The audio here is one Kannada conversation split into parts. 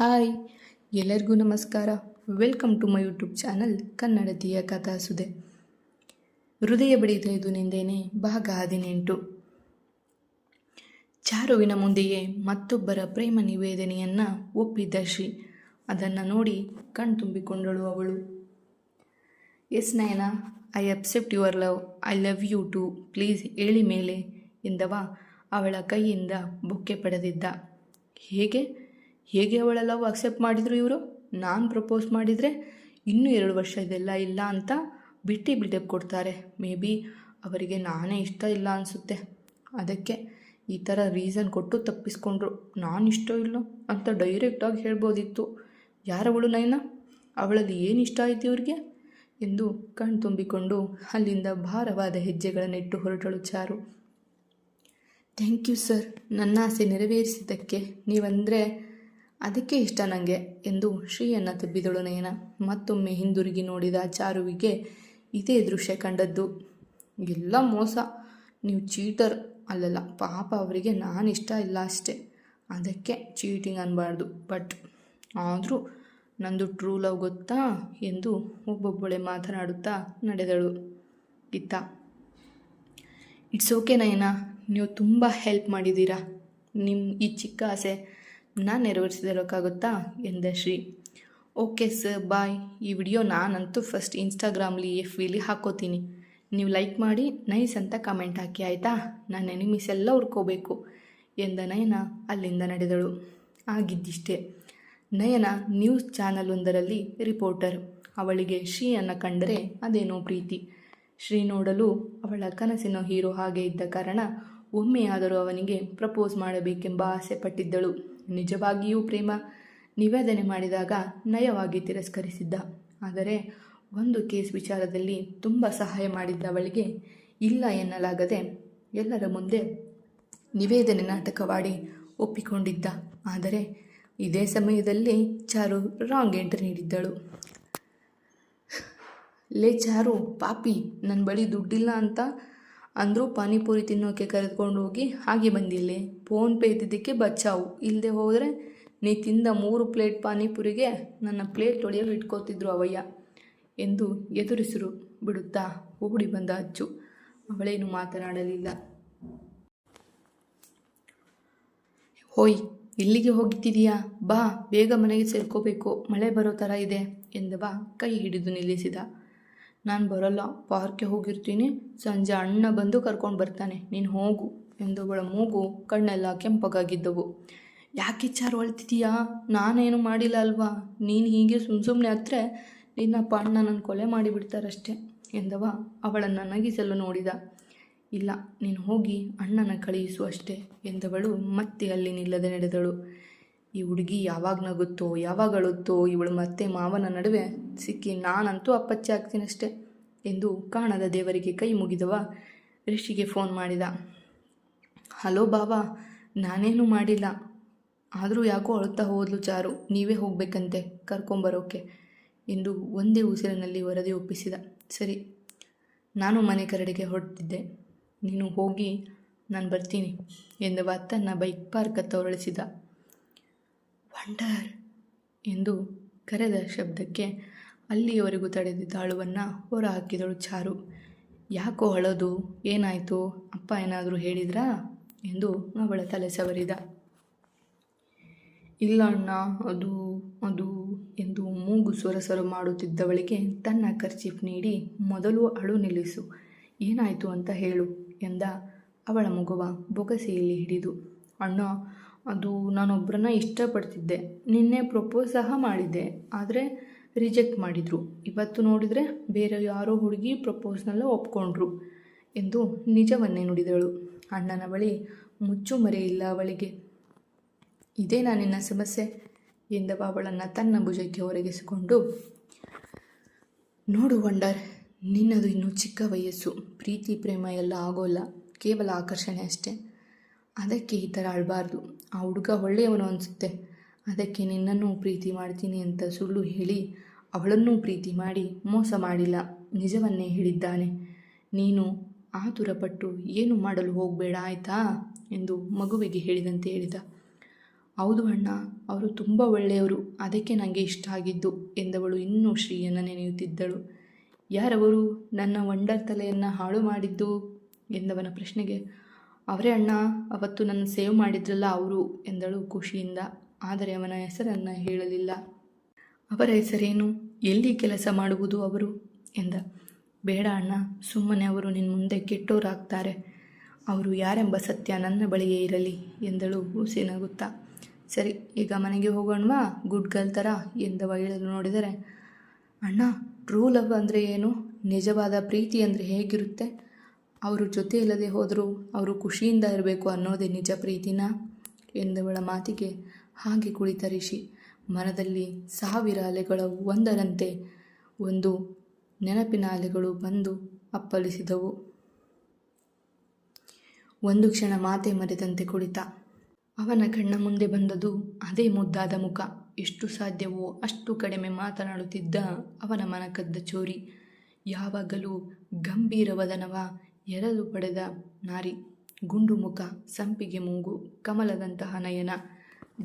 ಹಾಯ್, ಎಲ್ಲರಿಗೂ ನಮಸ್ಕಾರ. Welcome to my YouTube channel ಕನ್ನಡತಿಯ ಕಥಾಸುದೆ ಹೃದಯ ಬಡಿತ ಇದು ನಿಂದೇನೆ, ಭಾಗ ಹದಿನೆಂಟು. ಚಾರುವಿನ ಮುಂದೆಯೇ ಮತ್ತೊಬ್ಬರ ಪ್ರೇಮ ನಿವೇದನೆಯನ್ನು ಒಪ್ಪಿದ್ದ ಶ್ರೀ. ಅದನ್ನು ನೋಡಿ ಕಣ್ತುಂಬಿಕೊಂಡಳು ಅವಳು. Yes Nayana, I accept your love, I love you too, please ಹೇಳಿ ಮೇಲೆ ಎಂದವ ಅವಳ ಕೈಯಿಂದ ಬೊಕ್ಕೆ ಪಡೆದಿದ್ದ. ಹೇಗೆ? ಹೇಗೆ ಅವಳ ಲವ್ ಅಕ್ಸೆಪ್ಟ್ ಮಾಡಿದರು ಇವರು? ನಾನು ಪ್ರಪೋಸ್ ಮಾಡಿದರೆ ಇನ್ನೂ ಎರಡು ವರ್ಷ ಇದೆಲ್ಲ ಇಲ್ಲ ಅಂತ ಬಿಟ್ಟು ಬಿಲ್ಡಪ್ ಕೊಡ್ತಾರೆ. ಮೇ ಬಿ ಅವರಿಗೆ ನಾನೇ ಇಷ್ಟ ಇಲ್ಲ ಅನಿಸುತ್ತೆ. ಅದಕ್ಕೆ ಈ ಥರ ರೀಸನ್ ಕೊಟ್ಟು ತಪ್ಪಿಸ್ಕೊಂಡ್ರು. ನಾನು ಇಷ್ಟ ಇಲ್ಲೋ ಅಂತ ಡೈರೆಕ್ಟಾಗಿ ಹೇಳ್ಬೋದಿತ್ತು. ಯಾರವಳು ನಯನ ಅವಳಲ್ಲಿ ಏನು ಇಷ್ಟ ಆಯ್ತು ಇವ್ರಿಗೆ? ಎಂದು ಕಣ್ ತುಂಬಿಕೊಂಡು ಅಲ್ಲಿಂದ ಭಾರವಾದ ಹೆಜ್ಜೆಗಳನ್ನಿಟ್ಟು ಹೊರಟಳು ಚಾರು. ಥ್ಯಾಂಕ್ ಯು ಸರ್ ನನ್ನ ಆಸೆ ನೆರವೇರಿಸಿದ್ದಕ್ಕೆ ನೀವಂದರೆ ಅದಕ್ಕೆ ಇಷ್ಟ ನನಗೆ ಎಂದು ಶ್ರೀಯನ್ನು ತಬ್ಬಿದಳು ನಯನ. ಮತ್ತೊಮ್ಮೆ ಹಿಂದಿರುಗಿ ನೋಡಿದ ಚಾರುವಿಗೆ ಇದೇ ದೃಶ್ಯ ಕಂಡದ್ದು. ಎಲ್ಲ ಮೋಸ. ನೀವು ಚೀಟರ್ ಅಲ್ಲಲ್ಲ, ಪಾಪ ಅವರಿಗೆ ನಾನು ಇಷ್ಟ ಇಲ್ಲ ಅಷ್ಟೇ. ಅದಕ್ಕೆ ಚೀಟಿಂಗ್ ಅನ್ನಬಾರ್ದು ಬಟ್ ಆದರೂ ನಂದು ಟ್ರೂ ಲವ್ ಗೊತ್ತಾ ಎಂದು ಒಬ್ಬೊಬ್ಬಳೆ ಮಾತನಾಡುತ್ತಾ ನಡೆದಳು. ಇತ್ತ ಇಟ್ಸ್ ಓಕೆ ನಯನ. ನೀವು ತುಂಬ ಹೆಲ್ಪ್ ಮಾಡಿದ್ದೀರಾ. ನಿಮ್ಮ ಈ ಚಿಕ್ಕ ಆಸೆ ನಾನು ನೆರವೇರಿಸಿದಕ್ಕಾಗುತ್ತಾ ಎಂದ ಶ್ರೀ. ಓಕೆ ಸರ್, ಬಾಯ್. ಈ ವಿಡಿಯೋ ನಾನಂತೂ ಫಸ್ಟ್ ಇನ್ಸ್ಟಾಗ್ರಾಮ್ಲಿ ಎಫ್ ವಿಲಿ ಹಾಕೋತೀನಿ. ನೀವು ಲೈಕ್ ಮಾಡಿ, ನೈಸ್ ಅಂತ ಕಮೆಂಟ್ ಹಾಕಿ, ಆಯಿತಾ? ನನ್ನ ಎನಿಮೀಸ್ ಎಲ್ಲ ಹುಡ್ಕೋಬೇಕು ಎಂದ ನಯನ ಅಲ್ಲಿಂದ ನಡೆದಳು. ಆಗಿದ್ದಿಷ್ಟೇ. ನಯನ ನ್ಯೂಸ್ ಚಾನಲ್ ಒಂದರಲ್ಲಿ ರಿಪೋರ್ಟರ್. ಅವಳಿಗೆ ಶ್ರೀಯನ್ನು ಕಂಡರೆ ಅದೇನೋ ಪ್ರೀತಿ. ಶ್ರೀ ನೋಡಲು ಅವಳ ಕನಸಿನ ಹೀರೋ ಹಾಗೆ ಇದ್ದ ಕಾರಣ ಒಮ್ಮೆಯಾದರೂ ಅವನಿಗೆ ಪ್ರಪೋಸ್ ಮಾಡಬೇಕೆಂಬ ಆಸೆ ಪಟ್ಟಿದ್ದಳು ನಿಜವಾಗಿಯೂ ಪ್ರೇಮ ನಿವೇದನೆ ಮಾಡಿದಾಗ ನಯವಾಗಿ ತಿರಸ್ಕರಿಸಿದ್ದ. ಆದರೆ ಒಂದು ಕೇಸ್ ವಿಚಾರದಲ್ಲಿ ತುಂಬ ಸಹಾಯ ಮಾಡಿದ್ದ ಅವಳಿಗೆ ಇಲ್ಲ ಎನ್ನಲಾಗದೆ ಎಲ್ಲರ ಮುಂದೆ ನಿವೇದನೆ ನಾಟಕವಾಡಿ ಒಪ್ಪಿಕೊಂಡಿದ್ದ. ಆದರೆ ಇದೇ ಸಮಯದಲ್ಲಿ ಚಾರು ರಾಂಗ್ ಎಂಟ್ರಿ ನೀಡಿದ್ದಳು. ಲೇ ಚಾರು ಪಾಪಿ ನನ್ನ ಬಳಿ ದುಡ್ಡಿಲ್ಲ ಅಂತ ಅಂದರೂ ಪಾನಿಪುರಿ ತಿನ್ನೋಕೆ ಕರೆದುಕೊಂಡು ಹೋಗಿ ಹಾಗೆ ಬಂದಿಲ್ಲಿ. ಫೋನ್ಪೇ ಇದ್ದಿದ್ದಕ್ಕೆ ಬಚ್ಚಾವು. ಇಲ್ಲದೆ ಹೋದರೆ, ನೀ ತಿಂದ ಮೂರು ಪ್ಲೇಟ್ ಪಾನಿಪುರಿಗೆ ನನ್ನ ಪ್ಲೇಟ್ ತೊಳೆಯಲು ಇಟ್ಕೋತಿದ್ರು ಅವಯ್ಯ ಎಂದು ಎದುರಿಸಿರು ಬಿಡುತ್ತಾ ಓಡಿ ಬಂದ ಅಚ್ಚು ಅವಳೇನು ಮಾತನಾಡಲಿಲ್ಲ. ಹೋಯ್, ಇಲ್ಲಿಗೆ ಹೋಗಿದ್ದೀಯಾ ಬಾ, ಬೇಗ ಮನೆಗೆ ಸೇರ್ಕೋಬೇಕು. ಮಳೆ ಬರೋ ಥರ ಇದೆ ಎಂದವ ಕೈ ಹಿಡಿದು ನಿಲ್ಲಿಸಿದ. ನಾನು ಬರೋಲ್ಲ, ಪಾರ್ಕ್ಗೆ ಹೋಗಿರ್ತೀನಿ. ಸಂಜೆ ಅಣ್ಣ ಬಂದು ಕರ್ಕೊಂಡು ಬರ್ತಾನೆ. ನೀನು ಹೋಗು ಎಂದವಳ ಮೂಗು ಕಣ್ಣೆಲ್ಲ ಕೆಂಪಗಾಗಿದ್ದವು ಯಾಕೆ ಚಾರು ಅಳ್ತಿದ್ದೀಯಾ ನಾನೇನು ಮಾಡಿಲ್ಲ ಅಲ್ವಾ? ನೀನು ಹೀಗೆ ಸುಮ್ಮ ಸುಮ್ಮನೆ ಹತ್ರ ನಿನ್ನಪ್ಪ ಅಣ್ಣ ನನ್ನ ಕೊಲೆ ಮಾಡಿಬಿಡ್ತಾರಷ್ಟೆ ಎಂದವ ಅವಳನ್ನು ನಗಿಸಲು ನೋಡಿದ. ಇಲ್ಲ, ನೀನು ಹೋಗಿ ಅಣ್ಣನ ಕಳುಹಿಸು ಅಷ್ಟೇ ಎಂದವಳು ಮತ್ತೆ ಅಲ್ಲಿ ನಿಲ್ಲದೆ ನಡೆದಳು. ಈ ಹುಡುಗಿ ಯಾವಾಗ ನಗುತ್ತೋ, ಯಾವಾಗ ಅಳುತ್ತೋ, ಇವಳು ಮತ್ತೆ ಮಾವನ ನಡುವೆ ಸಿಕ್ಕಿ ನಾನಂತೂ ಅಪ್ಪಚ್ಚೆ ಆಗ್ತೀನಷ್ಟೆ ಎಂದು ಕಾಣದ ದೇವರಿಗೆ ಕೈ ಮುಗಿದವ ರಿಷಿಗೆ ಫೋನ್ ಮಾಡಿದ. ಹಲೋ ಬಾಬಾ, ನಾನೇನು ಮಾಡಿಲ್ಲ. ಆದರೂ ಯಾಕೋ ಅಳುತ್ತಾ ಹೋದ್ಲು ಚಾರು, ನೀವೇ ಹೋಗಬೇಕಂತೆ, ಕರ್ಕೊಂಬರೋಕೆ ಎಂದು ಒಂದೇ ಉಸಿರಿನಲ್ಲಿ ವರದಿ ಒಪ್ಪಿಸಿದ. ಸರಿ, ನಾನು ಮನೆ ಕರಡಿಗೆ ಹೊರಟಿದ್ದೆ. ನೀನು ಹೋಗಿ, ನಾನು ಬರ್ತೀನಿ ಎಂದವ ತನ್ನ ಬೈಕ್ ಪಾರ್ಕತ್ತ ಹೊರಳಿಸಿದ. ವಂಡರ್ ಎಂದು ಕರೆದ ಶಬ್ದಕ್ಕೆ ಅಲ್ಲಿಯವರೆಗೂ ತಡೆದಿದ್ದ ಅಳುವನ್ನು ಹೊರ ಹಾಕಿದಳು ಚಾರು. ಯಾಕೋ ಅಳೋದು? ಏನಾಯಿತು? ಅಪ್ಪ ಏನಾದರೂ ಹೇಳಿದ್ರಾ? ಎಂದು ಅವಳ ತಲೆ ಸವರಿದ. ಇಲ್ಲ ಅಣ್ಣ, ಅದು ಅದು ಎಂದು ಮೂಗು ಸೊರಸರು ಮಾಡುತ್ತಿದ್ದವಳಿಗೆ ತನ್ನ ಕರ್ಚೀಫ್ ನೀಡಿ ಮೊದಲು ಅಳು ನಿಲ್ಲಿಸು. ಏನಾಯಿತು ಅಂತ ಹೇಳು ಎಂದ ಅವಳ ಮಗುವ ಬೊಗಸೆಯಲ್ಲಿ ಹಿಡಿದು. ಅಣ್ಣ ಅದು ನಾನೊಬ್ಬರನ್ನ ಇಷ್ಟಪಡ್ತಿದ್ದೆ. ನಿನ್ನೆ ಪ್ರಪೋಸ್ ಸಹ ಮಾಡಿದ್ದೆ. ಆದರೆ ರಿಜೆಕ್ಟ್ ಮಾಡಿದರು. ಇವತ್ತು ನೋಡಿದರೆ ಬೇರೆ ಯಾರೋ ಹುಡುಗಿ ಪ್ರಪೋಸ್ನೆಲ್ಲ ಒಪ್ಕೊಂಡ್ರು ಎಂದು ನಿಜವನ್ನೇ ನುಡಿದಳು. ಅಣ್ಣನ ಬಳಿ ಮುಚ್ಚು ಮರೆಯಿಲ್ಲ ಅವಳಿಗೆ. ಇದೇ ನಿನ್ನ ಸಮಸ್ಯೆ ಎಂದವ ಅವಳನ್ನು ತನ್ನ ಭುಜಕ್ಕೆ ಒರಗಿಸಿಕೊಂಡು. ನೋಡು ವಂಡರ್, ನಿನ್ನದು ಇನ್ನೂ ಚಿಕ್ಕ ವಯಸ್ಸು. ಪ್ರೀತಿ, ಪ್ರೇಮ ಎಲ್ಲ ಆಗೋಲ್ಲ. ಕೇವಲ ಆಕರ್ಷಣೆ ಅಷ್ಟೇ. ಅದಕ್ಕೆ ಈ ಥರ ಅಳಬಾರ್ದು. ಆ ಹುಡುಗ ಒಳ್ಳೆಯವನು ಅನಿಸುತ್ತೆ. ಅದಕ್ಕೆ ನಿನ್ನನ್ನು ಪ್ರೀತಿ ಮಾಡ್ತೀನಿ ಅಂತ ಸುಳ್ಳು ಹೇಳಿ ಅವಳನ್ನೂ ಪ್ರೀತಿ ಮಾಡಿ ಮೋಸ ಮಾಡಿಲ್ಲ. ನಿಜವನ್ನೇ ಹೇಳಿದ್ದಾನೆ. ನೀನು ಆತುರಪಟ್ಟು ಏನು ಮಾಡಲು ಹೋಗಬೇಡ ಆಯಿತಾ? ಎಂದು ಮಗುವಿಗೆ ಹೇಳಿದಂತೆ ಹೇಳಿದ. ಹೌದು ಅಣ್ಣ, ಅವರು ತುಂಬ ಒಳ್ಳೆಯವರು. ಅದಕ್ಕೆ ನನಗೆ ಇಷ್ಟ ಆಗಿದ್ದು ಎಂದವಳು ಇನ್ನೂ ಶ್ರೀಯನ್ನು ನೆನೆಯುತ್ತಿದ್ದಳು. ಯಾರವರು ನನ್ನ ವಂಡರ್ ತಲೆಯನ್ನು ಹಾಳು ಮಾಡಿದ್ದು? ಎಂದವನ ಪ್ರಶ್ನೆಗೆ ಅವರೇ ಅಣ್ಣ, ಅವತ್ತು ನನ್ನ ಸೇವ್ ಮಾಡಿದ್ರಲ್ಲ ಅವರು ಎಂದಳು ಖುಷಿಯಿಂದ. ಆದರೆ ಅವನ ಹೆಸರನ್ನು ಹೇಳಲಿಲ್ಲ. ಅವರ ಹೆಸರೇನು? ಎಲ್ಲಿ ಕೆಲಸ ಮಾಡುವುದು ಅವರು? ಎಂದ. ಬೇಡ ಅಣ್ಣ, ಸುಮ್ಮನೆ ಅವರು ನಿನ್ನ ಮುಂದೆ ಕೆಟ್ಟೋರಾಗ್ತಾರೆ. ಅವರು ಯಾರೆಂಬ ಸತ್ಯ ನನ್ನ ಬಳಿಯೇ ಇರಲಿ ಎಂದಳು ಹುಸಿ ನಗುತ್ತಾ ಸರಿ, ಈಗ ಮನೆಗೆ ಹೋಗೋಣವಾ? ಗುಡ್ ಗರ್ಲ್ ಥರ ಎಂದವ ಹೇಳಲು ನೋಡಿದರೆ. ಅಣ್ಣ, ಟ್ರೂ ಲವ್ ಅಂದರೆ ಏನು? ನಿಜವಾದ ಪ್ರೀತಿ ಅಂದರೆ ಹೇಗಿರುತ್ತೆ? ಅವರು ಜೊತೆ ಇಲ್ಲದೆ ಹೋದರೂ ಅವರು ಖುಷಿಯಿಂದ ಇರಬೇಕು ಅನ್ನೋದೇ ನಿಜ ಪ್ರೀತಿನ? ಎಂದವಳ ಮಾತಿಗೆ ಹಾಗೆ ಕುಳಿತ ರಿಷಿ. ಮನದಲ್ಲಿ ಸಾವಿರ ಅಲೆಗಳ ಒಂದರಂತೆ ಒಂದು ನೆನಪಿನ ಅಲೆಗಳು ಬಂದು ಅಪ್ಪಳಿಸಿದವು. ಒಂದು ಕ್ಷಣ ಮಾತೆ ಮರೆತಂತೆ ಕುಳಿತ. ಅವನ ಕಣ್ಣ ಮುಂದೆ ಬಂದದು ಅದೇ ಮುದ್ದಾದ ಮುಖ. ಎಷ್ಟು ಸಾಧ್ಯವೋ ಅಷ್ಟು ಕಡಿಮೆ ಮಾತನಾಡುತ್ತಿದ್ದ ಅವನ ಮನಕದ್ದ ಚೋರಿ. ಯಾವಾಗಲೂ ಗಂಭೀರವದನವ ಎರಲು ಪಡೆದ ನಾರಿ, ಗುಂಡು ಮುಖ, ಸಂಪಿಗೆ ಮೂಗು, ಕಮಲದಂತಹ ನಯನ,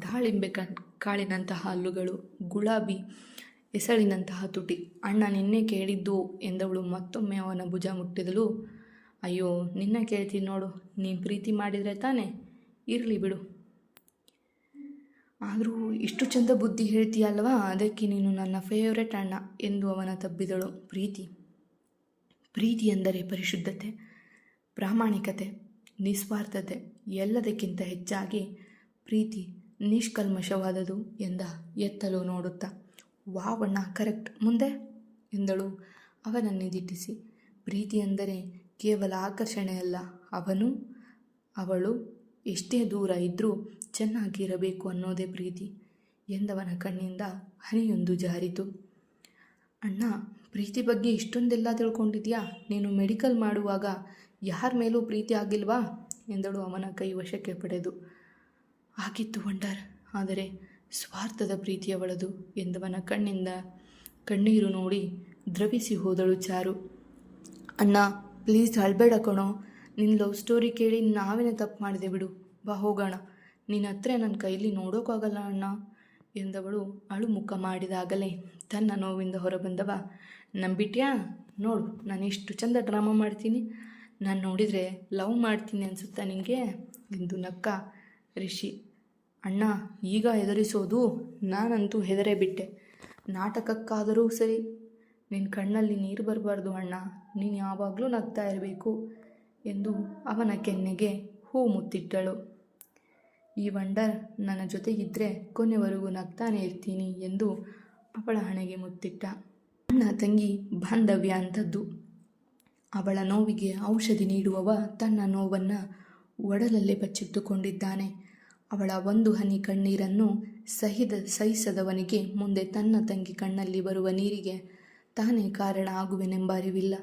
ದಾಳಿಂಬೆ ಕ, ಕಾಳಿನಂತಹ ಹಲ್ಲುಗಳು, ಗುಲಾಬಿ ಎಸಳಿನಂತಹ ತುಟಿ. ಅಣ್ಣ ನಿನ್ನೆ ಕೇಳಿದ್ದು ಎಂದವಳು ಮತ್ತೊಮ್ಮೆ ಅವನ ಭುಜ ಮುಟ್ಟಿದಳು. ಅಯ್ಯೋ, ನಿನ್ನ ಕೇಳ್ತೀನಿ ನೋಡು, ನೀನು ಪ್ರೀತಿ ಮಾಡಿದರೆ ತಾನೇ? ಇರಲಿ ಬಿಡು. ಆದರೂ ಇಷ್ಟು ಚಂದ ಬುದ್ಧಿ ಹೇಳ್ತೀಯಲ್ವಾ ಅದಕ್ಕೆ ನೀನು ನನ್ನ ಫೇವ್ರೆಟ್ ಅಣ್ಣ ಎಂದು ಅವನ ತಬ್ಬಿದಳು ಪ್ರೀತಿ. ಪ್ರೀತಿ ಎಂದರೆ ಪರಿಶುದ್ಧತೆ, ಪ್ರಾಮಾಣಿಕತೆ, ನಿಸ್ವಾರ್ಥತೆ ಎಲ್ಲದಕ್ಕಿಂತ ಹೆಚ್ಚಾಗಿ ಪ್ರೀತಿ ನಿಷ್ಕಲ್ಮಶವಾದದು ಎಂದ ಎತ್ತಲು ನೋಡುತ್ತಾ. ವಾವಣ್ಣ, ಕರೆಕ್ಟ್. ಮುಂದೆ? ಎಂದಳು. ಅವನನ್ನು ದಿಟ್ಟಿಸಿ. ಪ್ರೀತಿ ಎಂದರೆ ಕೇವಲ ಆಕರ್ಷಣೆಯಲ್ಲ ಅವನು, ಅವಳು ಎಷ್ಟೇ ದೂರ ಇದ್ದರೂ ಚೆನ್ನಾಗಿರಬೇಕು ಅನ್ನೋದೇ ಪ್ರೀತಿ. ಎಂದವನ ಕಣ್ಣಿಂದ ಹನಿಯೊಂದು ಜಾರಿತು. ಅಣ್ಣ ಪ್ರೀತಿ ಬಗ್ಗೆ ಇಷ್ಟೊಂದೆಲ್ಲ ತಿಳ್ಕೊಂಡಿದ್ಯಾ? ನೀನು ಮೆಡಿಕಲ್ ಮಾಡುವಾಗ ಯಾರ ಮೇಲೂ ಪ್ರೀತಿ ಆಗಿಲ್ವಾ? ಎಂದಳು ಅವನ ಕೈ ವಶಕ್ಕೆ ಪಡೆದು. ಆಗಿತ್ತು ವಂಡರ್, ಆದರೆ ಸ್ವಾರ್ಥದ ಪ್ರೀತಿಯವಳದು ಎಂದವನ ಕಣ್ಣಿಂದ ಕಣ್ಣೀರು ನೋಡಿ ದ್ರವಿಸಿ ಹೋದಳು ಚಾರು. ಅಣ್ಣ, ಪ್ಲೀಸ್ ಅಳಬೇಡ ಕಣೋ. ನಿನ್ನ ಲವ್ ಸ್ಟೋರಿ ಕೇಳಿ ನಾವೇನೇ ತಪ್ಪು ಮಾಡಿದೆ ಬಿಡು. ಬಾ ಹೋಗೋಣ. ನಿನ್ನ ಹತ್ರ ನನ್ನ ಕೈಲಿ ನೋಡೋಕ್ಕಾಗಲ್ಲ ಅಣ್ಣ, ಎಂದವಳು ಅಳು ಮುಖ ಮಾಡಿದಾಗಲೇ ತನ್ನ ನೋವಿಂದ ಹೊರಬಂದವ. ನಂಬಿಟ್ಯಾ? ನೋಡು, ನಾನು ಎಷ್ಟು ಚಂದ ಡ್ರಾಮಾ ಮಾಡ್ತೀನಿ. ನಾನು ನೋಡಿದರೆ ಲವ್ ಮಾಡ್ತೀನಿ ಅನಿಸುತ್ತಾ ನಿನಗೆ ಎಂದು ನಕ್ಕ, ರಿಷಿ. ಅಣ್ಣ, ಈಗ ಹೆದರಿಸೋದು ನಾನಂತೂ ಹೆದರೇ ಬಿಟ್ಟೆ. ನಾಟಕಕ್ಕಾದರೂ ಸರಿ. ನಿನ್ನ ಕಣ್ಣಲ್ಲಿ ನೀರು ಬರಬಾರ್ದು ಅಣ್ಣ. ನೀನು ಯಾವಾಗಲೂ ನಗ್ತಾ ಇರಬೇಕು ಎಂದು ಅವನ ಕೆನ್ನೆಗೆ ಹೂ ಮುತ್ತಿಟ್ಟಳು. ಈ ವಂಡರ್ ನನ್ನ ಜೊತೆಗಿದ್ದರೆ ಕೊನೆವರೆಗೂ ನಗ್ತಾನೆ ಇರ್ತೀನಿ ಎಂದು ಅವಳ ಹಣೆಗೆ ಮುತ್ತಿಟ್ಟ. ಅಣ್ಣ ತಂಗಿ ಬಾಂಧವ್ಯ ಅಂಥದ್ದು ಅವಳ ನೋವಿಗೆ ಔಷಧಿ ನೀಡುವವ ತನ್ನ ನೋವನ್ನು ಒಡಲಲ್ಲೇ ಬಚ್ಚಿಟ್ಟುಕೊಂಡಿದ್ದಾನೆ. ಅವಳ ಒಂದು ಹನಿ ಕಣ್ಣೀರನ್ನು ಸಹಿದ ಸಹಿಸದವನಿಗೆ ಮುಂದೆ ತನ್ನ ತಂಗಿ ಕಣ್ಣಲ್ಲಿ ಬರುವ ನೀರಿಗೆ ತಾನೇ ಕಾರಣ ಆಗುವೆನೆಂಬ ಅರಿವಿಲ್ಲ.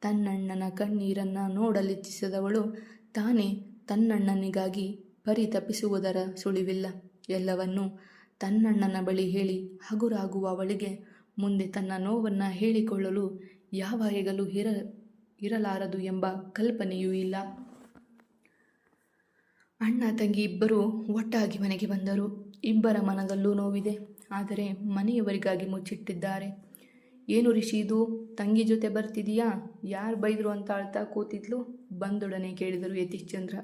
ತನ್ನಣ್ಣನ ಕಣ್ಣೀರನ್ನು ನೋಡಲಿಚ್ಛಿಸದವಳು ತಾನೇ ತನ್ನಣ್ಣನಿಗಾಗಿ ಪರಿತಪಿಸುವುದರ ಸುಳಿವಿಲ್ಲ. ಎಲ್ಲವನ್ನೂ ತನ್ನಣ್ಣನ ಬಳಿ ಹೇಳಿ ಹಗುರಾಗುವ ಅವಳಿಗೆ ಮುಂದೆ ತನ್ನ ನೋವನ್ನು ಹೇಳಿಕೊಳ್ಳಲು ಯಾವ ಹೆಗಲು ಇರ ಇರಲಾರದು ಎಂಬ ಕಲ್ಪನೆಯೂ ಇಲ್ಲ. ಅಣ್ಣ ತಂಗಿ ಇಬ್ಬರು ಒಟ್ಟಾಗಿ ಮನೆಗೆ ಬಂದರು. ಇಬ್ಬರ ಮನದಲ್ಲೂ ನೋವಿದೆ. ಆದರೆ ಮನೆಯವರಿಗಾಗಿ ಮುಚ್ಚಿಟ್ಟಿದ್ದಾರೆ. ಏನು ರಿಷಿ ಇದು? ತಂಗಿ ಜೊತೆ ಬರ್ತಿದೀಯಾ? ಯಾರು ಬೈದರು ಅಂತ ಅಳ್ತಾ ಕೂತಿದ್ಲು? ಬಂದೊಡನೆ ಕೇಳಿದರು ಯತೀಶ್ಚಂದ್ರ.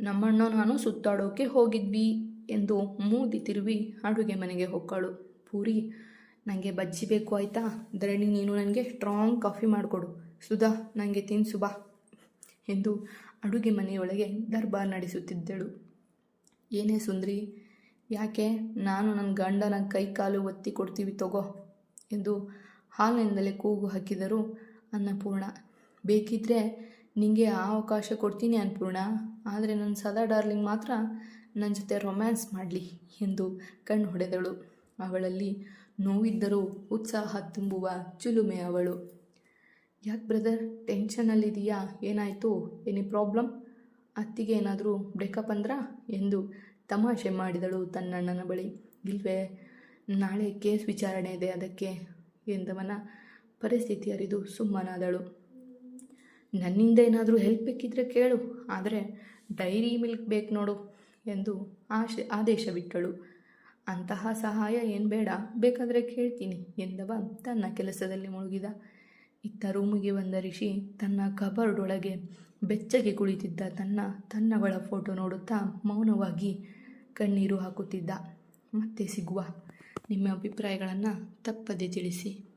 ನಮ್ಮಣ್ಣ ನಾನು ಸುತ್ತಾಡೋಕೆ ಹೋಗಿದ್ವಿ ಎಂದು ಮೂದಿ ತಿರುವಿ ಅಡುಗೆ ಮನೆಗೆ ಹೊಕ್ಕಳು. ಪೂರಿ ನನಗೆ ಬಜ್ಜಿ ಬೇಕು ಆಯಿತಾ? ಧರಣಿ ನೀನು ನನಗೆ ಸ್ಟ್ರಾಂಗ್ ಕಾಫಿ ಮಾಡಿಕೊಡು. ಸುಧಾ ನನಗೆ ತಿನ್ಸು ಬಾ ಎಂದು ಅಡುಗೆ ಮನೆಯೊಳಗೆ ದರ್ಬಾರ್ ನಡೆಸುತ್ತಿದ್ದಳು. ಏನೇ ಸುಂದ್ರಿ. ಯಾಕೆ? ನಾನು ನನ್ನ ಗಂಡನ ಕೈ ಕಾಲು ಒತ್ತಿ ಕೊಡ್ತೀವಿ ತಗೋ ಎಂದು ಹಾಲಿನಿಂದಲೇ ಕೂಗು ಹಾಕಿದರು ಅನ್ನಪೂರ್ಣ. ಬೇಕಿದ್ದರೆ ನಿಮಗೆ ಆ ಅವಕಾಶ ಕೊಡ್ತೀನಿ ಅನ್ನಪೂರ್ಣ. ಆದರೆ ನನ್ನ ಸದಾ ಡಾರ್ಲಿಂಗ್ ಮಾತ್ರ ನನ್ನ ಜೊತೆ ರೊಮ್ಯಾನ್ಸ್ ಮಾಡಲಿ ಎಂದು ಕಣ್ಣು ಹೊಡೆದಳು. ಅವಳಲ್ಲಿ ನೋವಿದ್ದರೂ ಉತ್ಸಾಹ ತುಂಬುವ ಚುಲುಮೆ ಅವಳು. ಯಾಕೆ ಬ್ರದರ್ ಟೆನ್ಷನಲ್ಲಿದೆಯಾ ಏನಾಯಿತು? Any problem? ಅತ್ತಿಗೆ ಏನಾದರೂ ಬ್ರೇಕಪ್ ಅಂದ್ರಾ? ಎಂದು ತಮಾಷೆ ಮಾಡಿದಳು ತನ್ನಣ್ಣನ ಬಳಿ. ಇಲ್ವೇ, ನಾಳೆ ಕೇಸ್ ವಿಚಾರಣೆ ಇದೆ ಅದಕ್ಕೆ ಎಂದವನ ಪರಿಸ್ಥಿತಿ ಅರಿದು ಸುಮ್ಮನಾದಳು. ನನ್ನಿಂದ ಏನಾದರೂ ಹೆಲ್ಪ್ ಬೇಕಿದ್ರೆ ಕೇಳು, ಆದರೆ ಡೈರಿ ಮಿಲ್ಕ್ ಬೇಕು ನೋಡು ಎಂದು ಆಶೆ, ಆದೇಶ ಬಿಟ್ಟಳು. ಅಂತಹ ಸಹಾಯ ಏನು ಬೇಡ. ಬೇಕಾದರೆ ಕೇಳ್ತೀನಿ ಎಂದವ ತನ್ನ ಕೆಲಸದಲ್ಲಿ ಮುಳುಗಿದ. ಇತ್ತ ರೂಮಿಗೆ ಬಂದ ರಿಷಿ ತನ್ನ ಕಬರ್ಡೊಳಗೆ ಬೆಚ್ಚಗೆ ಕುಳಿತಿದ್ದ ತನ್ನ ತನ್ನಗಳ ಫೋಟೋ ನೋಡುತ್ತಾ ಮೌನವಾಗಿ ಕಣ್ಣೀರು ಹಾಕುತ್ತಿದ್ದ. ಮತ್ತೆ ಸಿಗುವ. ನಿಮ್ಮ ಅಭಿಪ್ರಾಯಗಳನ್ನು ತಪ್ಪದೆ ತಿಳಿಸಿ.